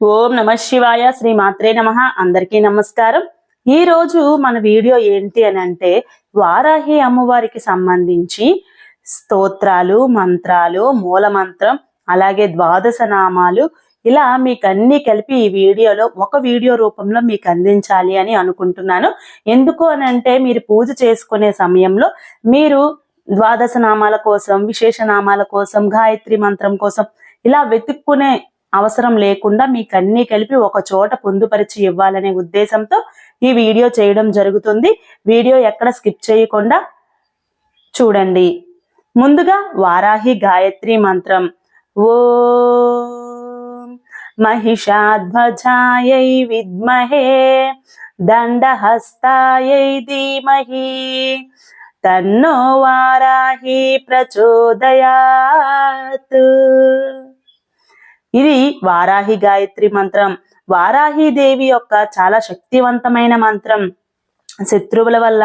ఓం నమ శివాయ శ్రీ మాత్రే నమ. అందరికీ నమస్కారం. ఈ రోజు మన వీడియో ఏంటి అని అంటే వారాహి అమ్మవారికి సంబంధించి స్తోత్రాలు మంత్రాలు మూల మంత్రం అలాగే ద్వాదశ నామాలు ఇలా మీకు అన్ని కలిపి ఈ వీడియోలో ఒక వీడియో రూపంలో మీకు అందించాలి అని అనుకుంటున్నాను. ఎందుకు అని అంటే మీరు పూజ చేసుకునే సమయంలో మీరు ద్వాదశ నామాల కోసం విశేష నామాల కోసం గాయత్రి మంత్రం కోసం ఇలా వెతుక్కునే అవసరం లేకుండా మీకు అన్ని కలిపి ఒక చోట పొందుపరిచి ఇవ్వాలనే ఉద్దేశంతో ఈ వీడియో చేయడం జరుగుతుంది. వీడియో ఎక్కడ స్కిప్ చేయకుండా చూడండి. ముందుగా వారాహి గాయత్రి మంత్రం. ఓ మహిషాధ్వజాయై విద్మహే దండహస్తాయై ధీమహి తన్నో వారాహి ప్రచోదయాత్. ఇది వారాహి గాయత్రి మంత్రం. వారాహి దేవి యొక్క చాలా శక్తివంతమైన మంత్రం. శత్రువుల వల్ల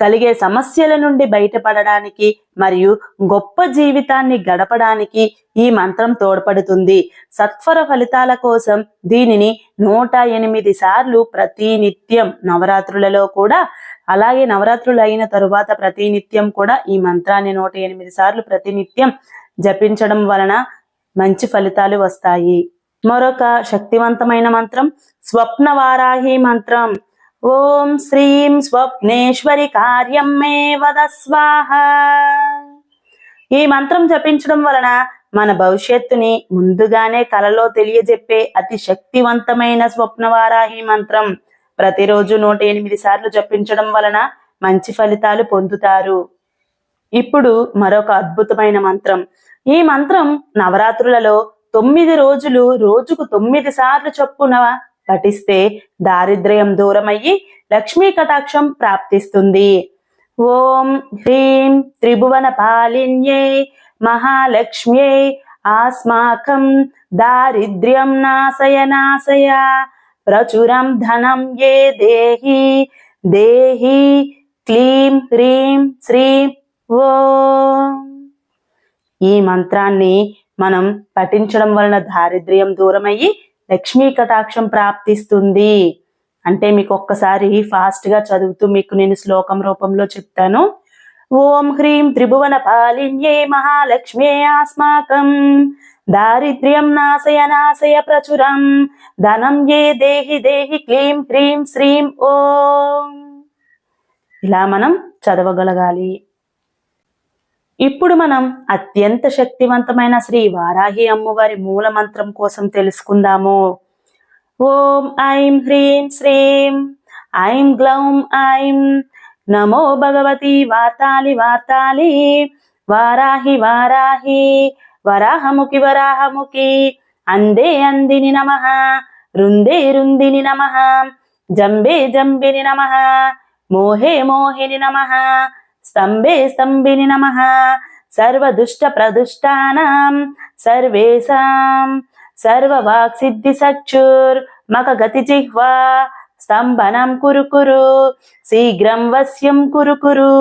కలిగే సమస్యల నుండి బయటపడడానికి మరియు గొప్ప జీవితాన్ని గడపడానికి ఈ మంత్రం తోడ్పడుతుంది. సత్వర ఫలితాల కోసం దీనిని నూట ఎనిమిది సార్లు ప్రతినిత్యం నవరాత్రులలో కూడా అలాగే నవరాత్రులు అయిన తరువాత ప్రతినిత్యం కూడా ఈ మంత్రాన్ని నూట ఎనిమిది సార్లు ప్రతినిత్యం జపించడం వలన మంచి ఫలితాలు వస్తాయి. మరొక శక్తివంతమైన మంత్రం స్వప్న వారాహి మంత్రం. ఓం శ్రీం స్వప్నేశ్వరి కార్యం మే వద స్వాహ ఈ మంత్రం జపించడం వలన మన భవిష్యత్తుని ముందుగానే కలలో తెలియజెప్పే అతి శక్తివంతమైన స్వప్న వారాహి మంత్రం. ప్రతిరోజు నూట ఎనిమిది సార్లు జపించడం వలన మంచి ఫలితాలు పొందుతారు. ఇప్పుడు మరొక అద్భుతమైన మంత్రం ఈ మంత్రం నవరాత్రులలో తొమ్మిది రోజులు రోజుకు తొమ్మిది సార్లు చొప్పున పఠిస్తే దారిద్ర్యం దూరమయ్యి లక్ష్మీ కటాక్షం ప్రాప్తిస్తుంది. ఓం హ్రీం త్రిభువన పాలిన్యై మహాలక్ష్మ్యై ఆస్మాకం దారిద్ర్యం నాశయ నాశయ ప్రచురం ధనం ఏ దేహి దేహి క్లీం హ్రీం శ్రీం ఓం ఈ మంత్రాన్ని మనం పఠించడం వలన దారిద్ర్యం దూరమయ్యి లక్ష్మీ కటాక్షం ప్రాప్తిస్తుంది. అంటే మీకు ఒక్కసారి ఫాస్ట్గా చదువుతూ మీకు నేను శ్లోకం రూపంలో చెప్తాను. ఓం హ్రీం త్రిభువన పాలిన్యే మహాలక్ష్మ్యే ఆస్మాకం. దారిద్ర్యం నాశయ నాశయ ప్రచురం. ధనం ఏ దేహి దేహి క్లీం హ్రీం శ్రీం ఓం. ఇలా మనం చదవగలగాలి. ఇప్పుడు మనం అత్యంత శక్తివంతమైన శ్రీ వారాహి అమ్మవారి మూల మంత్రం కోసం తెలుసుకుందాము. ఓం ఐం హ్రీం శ్రీం ఐం గ్లౌం ఐం నమో భగవతి వార్తాలి వార్తాలి వారాహి వారాహి వరాహముఖి వరాహముఖి అందే అందిని నమ రుందే రుందిని నమ జంబే జంబిని నమ మోహే మోహిని నమ స్తంభే స్తంభిని నమ సర్వదుష్ట ప్రదుష్టానాం సర్వేషాం సర్వవాక్ సిద్ధి సచ్చుర్ మక గతి జిహ్వా స్తంభనం కురు కురు శీఘ్రం వశ్యం కురు కురు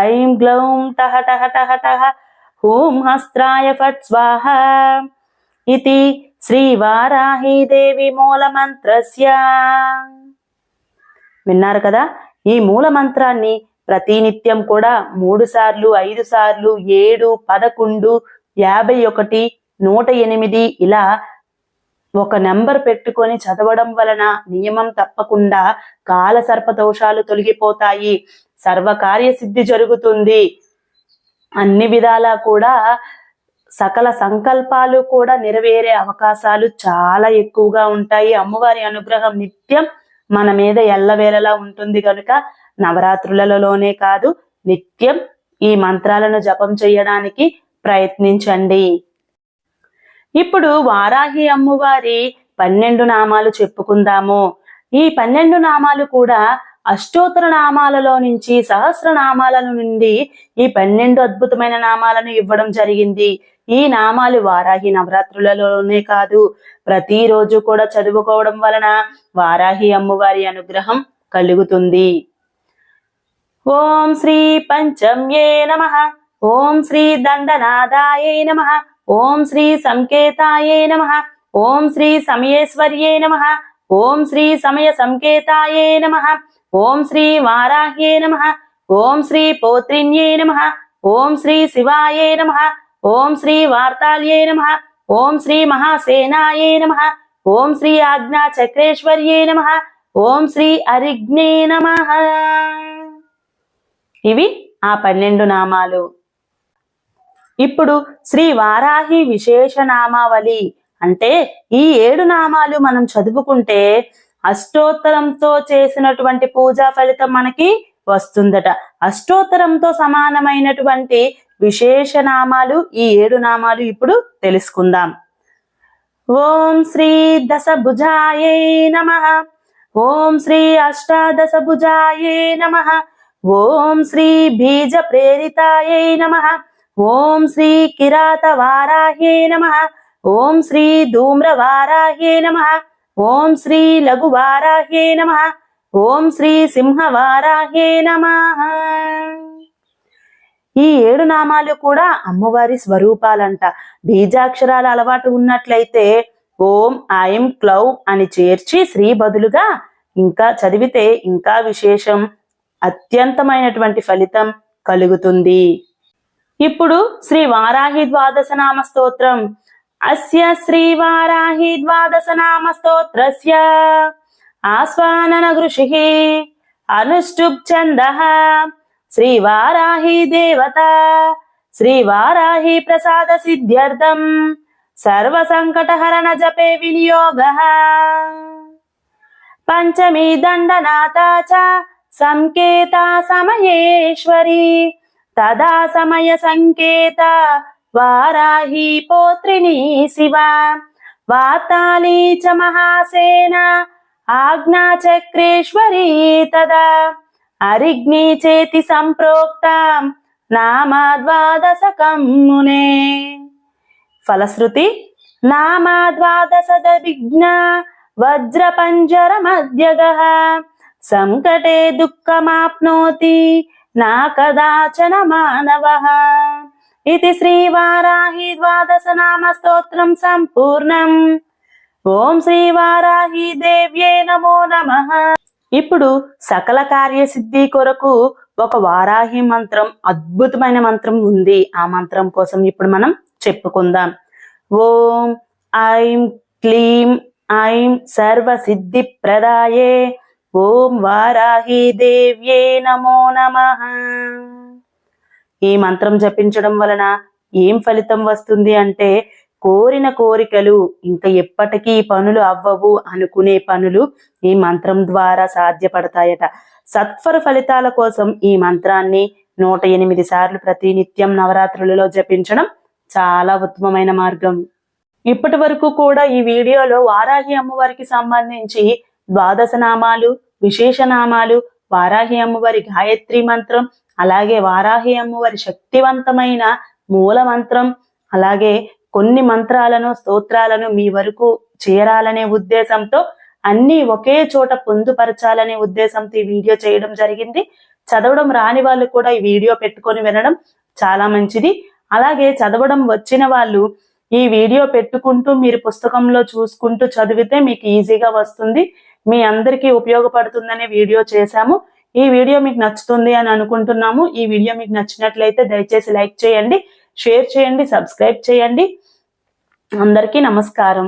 ఐం గ్లౌం టహ టహ టహ టహ హూం హస్త్రాయ ఫట్ స్వాహ ఇది శ్రీవారాహి దేవి మూల మంత్రస్య విన్నారు కదా ఈ మూల మంత్రాన్ని ప్రతినిత్యం కూడా మూడు సార్లు ఐదు సార్లు ఏడు పదకొండు యాభై ఒకటి నూట ఎనిమిది ఇలా ఒక నెంబర్ పెట్టుకొని చదవడం వలన నియమం తప్పకుండా కాల సర్ప దోషాలు తొలగిపోతాయి. సర్వకార్య సిద్ధి జరుగుతుంది. అన్ని విధాలా కూడా సకల సంకల్పాలు కూడా నెరవేరే అవకాశాలు చాలా ఎక్కువగా ఉంటాయి. అమ్మవారి అనుగ్రహం నిత్యం మన మీద ఎల్లవేళలా ఉంటుంది కనుక నవరాత్రులలోనే కాదు నిత్యం ఈ మంత్రాలను జపం చేయడానికి ప్రయత్నించండి. ఇప్పుడు వారాహి అమ్మవారి పన్నెండు నామాలు చెప్పుకుందాము. ఈ పన్నెండు నామాలు కూడా అష్టోత్తర నామాలలో నుంచి సహస్రనామాల నుండి ఈ పన్నెండు అద్భుతమైన నామాలను ఇవ్వడం జరిగింది. ఈ నామాలు వారాహి నవరాత్రులలోనే కాదు ప్రతిరోజు కూడా చదువుకోవడం వలన వారాహి అమ్మవారి అనుగ్రహం కలుగుతుంది. ఓం శ్రీ పంచమ్యే నమ. ఓం శ్రీ దండనాదాయే నమ. ఓం శ్రీ సంకేతాయే నమ. ఓం శ్రీ సమయేశ్వర్యే నమ. ఓం శ్రీ సమయ సంకేతాయే నమ. ఓం శ్రీ వారాహ్యే నమ. ఓం శ్రీ పౌత్రిన్యే నమ. ఓం శ్రీ శివాయే నమ. ఓం శ్రీ వార్తాల్యే నమ. ఓం శ్రీ మహాసేనాయే నమ. ఓం శ్రీ ఆజ్ఞా చక్రేశ్వర్యే నమ. ఓం శ్రీ అరిగ్నే నమ. ఇవి ఆ పన్నెండు నామాలు. ఇప్పుడు శ్రీ వారాహి విశేష నామావళి. అంటే ఈ ఏడు నామాలు మనం చదువుకుంటే అష్టోత్తరంతో చేసినటువంటి పూజా ఫలితం మనకి వస్తుందట. అష్టోత్తరంతో సమానమైనటువంటి విశేష నామాలు ఈ ఏడు నామాలు ఇప్పుడు తెలుసుకుందాం. ఓం శ్రీ దశభుజాయే నమ. ఓం శ్రీ అష్టాదశభుజాయే నమ. ఓం శ్రీ బీజ ప్రేరితాయే నమ. ఓం శ్రీ కిరాత వారాహ్యే నమ. ఓం శ్రీ ధూమ్ర వారాహ్యే నమ. ఓం శ్రీ లఘు వారాహ్యే నమ. ఓం శ్రీ సింహ వారాహ్యే నమ. ఈ ఏడు నామాలు కూడా అమ్మవారి స్వరూపాలంట. బీజాక్షరాల అలవాటు ఉన్నట్లయితే ఓం ఐం క్లౌ అని చేర్చి శ్రీ బదులుగా ఇంకా చదివితే ఇంకా విశేషం అత్యంతమైనటువంటి ఫలితం కలుగుతుంది. ఇప్పుడు శ్రీ వారాహి ద్వాదశ నామ స్తోత్రం. అస్య శ్రీ ద్వాదశ నామ స్తోత్రస్య ఆస్వానన గృషి అనుష్టుప్ ఛంద శ్రీ దేవత. శ్రీవారాహి ప్రసాద సిద్ధ్యర్థం. సర్వ సంకటహరణ జపే వినియోగ. పంచమీ దండనాథ చ సంకేత సమయేశ్వరి. తదా సమయ సంకేత వారాహి పోత్రిని శివ. వాతాళీ చ మహాసేన ఆజ్ఞాచక్రేశ్వరీ తదా. అరిగ్ని చేతి సంప్రోక్త నామాద్వాదశకం మునే. ఫలశ్రుతి నామా ద్వాదశద వజ్ర పంజర మధ్యగ సంకటే దుఃఖమాప్నోతి నా కదాచన మానవ. ఇది శ్రీవారాహి ద్వాదశ నామ స్తోత్రం సంపూర్ణం ఓం శ్రీవారాహి దేవ్యే నమో నమః ఇప్పుడు సకల కార్యసిద్ధి కొరకు ఒక వారాహి మంత్రం అద్భుతమైన మంత్రం ఉంది. ఆ మంత్రం కోసం ఇప్పుడు మనం చెప్పుకుందాం. ఓం ఐం క్లీం ఐం సర్వ సిద్ధి ప్రదాయే ఓం వారాహి దేవ్యే నమో నమ। ఈ మంత్రం జపించడం వలన ఏం ఫలితం వస్తుంది అంటే కోరిన కోరికలు ఇంకా ఎప్పటికీ పనులు అవ్వవు అనుకునే పనులు ఈ మంత్రం ద్వారా సాధ్యపడతాయట. సత్వర ఫలితాల కోసం ఈ మంత్రాన్ని నూట ఎనిమిది సార్లు ప్రతినిత్యం నవరాత్రులలో జపించడం చాలా ఉత్తమమైన మార్గం. ఇప్పటి వరకు కూడా ఈ వీడియోలో వారాహి అమ్మవారికి సంబంధించి ద్వాదశ నామాలు విశేష నామాలు వారాహి అమ్మవారి గాయత్రి మంత్రం అలాగే వారాహి అమ్మవారి శక్తివంతమైన మూల మంత్రం అలాగే కొన్ని మంత్రాలను స్తోత్రాలను మీ వరకు చేరాలనే ఉద్దేశంతో అన్ని ఒకే చోట పొందుపరచాలనే ఉద్దేశంతో ఈ వీడియో చేయడం జరిగింది. చదవడం రాని వాళ్ళు కూడా ఈ వీడియో పెట్టుకొని వినడం చాలా మంచిది. అలాగే చదవడం వచ్చిన వాళ్ళు ఈ వీడియో పెట్టుకుంటూ మీరు పుస్తకంలో చూసుకుంటూ చదివితే మీకు ఈజీగా వస్తుంది. మీ అందరికీ ఉపయోగపడుతుందనే వీడియో చేశాము. ఈ వీడియో మీకు నచ్చుతుంది అని అనుకుంటున్నాము. ఈ వీడియో మీకు నచ్చినట్లయితే దయచేసి లైక్ చేయండి షేర్ చేయండి సబ్స్క్రైబ్ చేయండి. అందరికీ నమస్కారం.